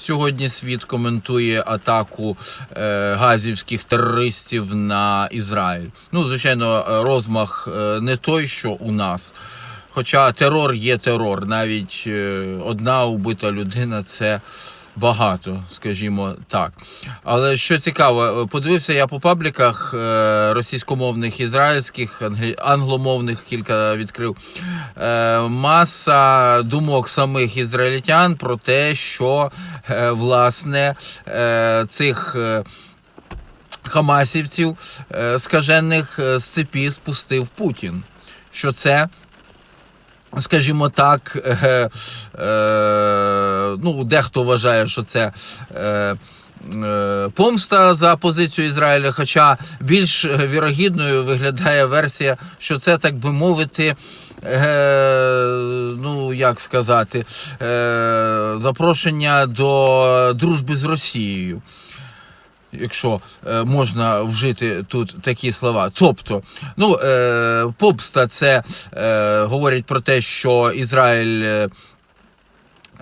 Сьогодні світ коментує атаку е, газівських терористів на Ізраїль. Ну, звичайно, е, розмах е, не той, що у нас. Хоча терор є терор. Навіть е, одна убита людина це багато, скажімо так. Але що цікаво, подивився я по пабліках е, російськомовних, ізраїльських, англомовних кілька відкрив. Е, Маса думок самих ізраїльтян про те, що е, власне цих. Хамасівців скажених з цепі спустив Путін. Що це скажімо так, е, е, ну, дехто вважає, що це. Е, е, Помста за позицію Ізраїля, хоча більш вірогідною виглядає версія, що це, так би мовити, е, ну як сказати, е, запрошення до дружби з Росією якщо е, можна вжити тут такі слова. Тобто, ну, е, попста це е, говорить про те, що Ізраїль.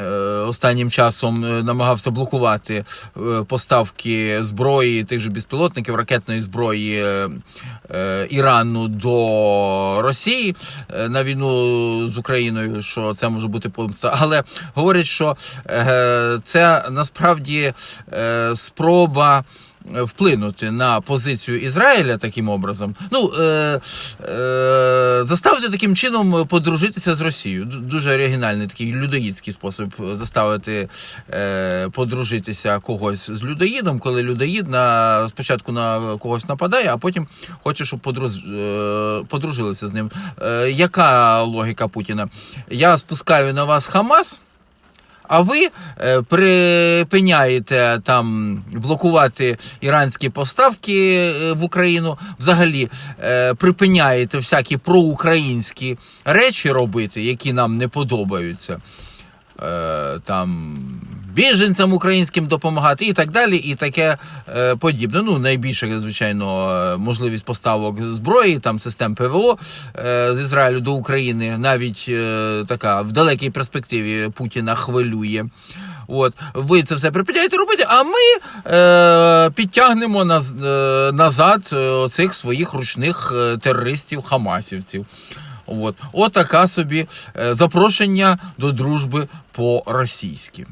Е, Останнім часом е, намагався блокувати е, поставки зброї, тих же безпілотників, ракетної зброї Ірану до Росії на війну з Україною, що це може бути помста. Але говорять, що це насправді спроба. Вплинути на позицію Ізраїля таким образом, ну е, е, заставити таким чином подружитися з Росією. Дуже оригінальний такий людоїдський спосіб заставити е, подружитися когось з людоїдом, коли людоїд на спочатку на когось нападає, а потім хоче, щоб подруж, е, подружилися з ним. Е, яка логіка Путіна? Я спускаю на вас Хамас. А ви е, припиняєте там блокувати іранські поставки е, в Україну, взагалі е, припиняєте всякі проукраїнські речі робити, які нам не подобаються. Там біженцям українським допомагати і так далі, і таке е, подібне. Ну, найбільше, звичайно, е, можливість поставок зброї, там систем ПВО е, з Ізраїлю до України, навіть е, така в далекій перспективі Путіна хвилює. От ви це все припиняєте робити, а ми е, підтягнемо наз, е, назад е, цих своїх ручних е, терористів, хамасівців. От, Отака собі запрошення до дружби по-російськи.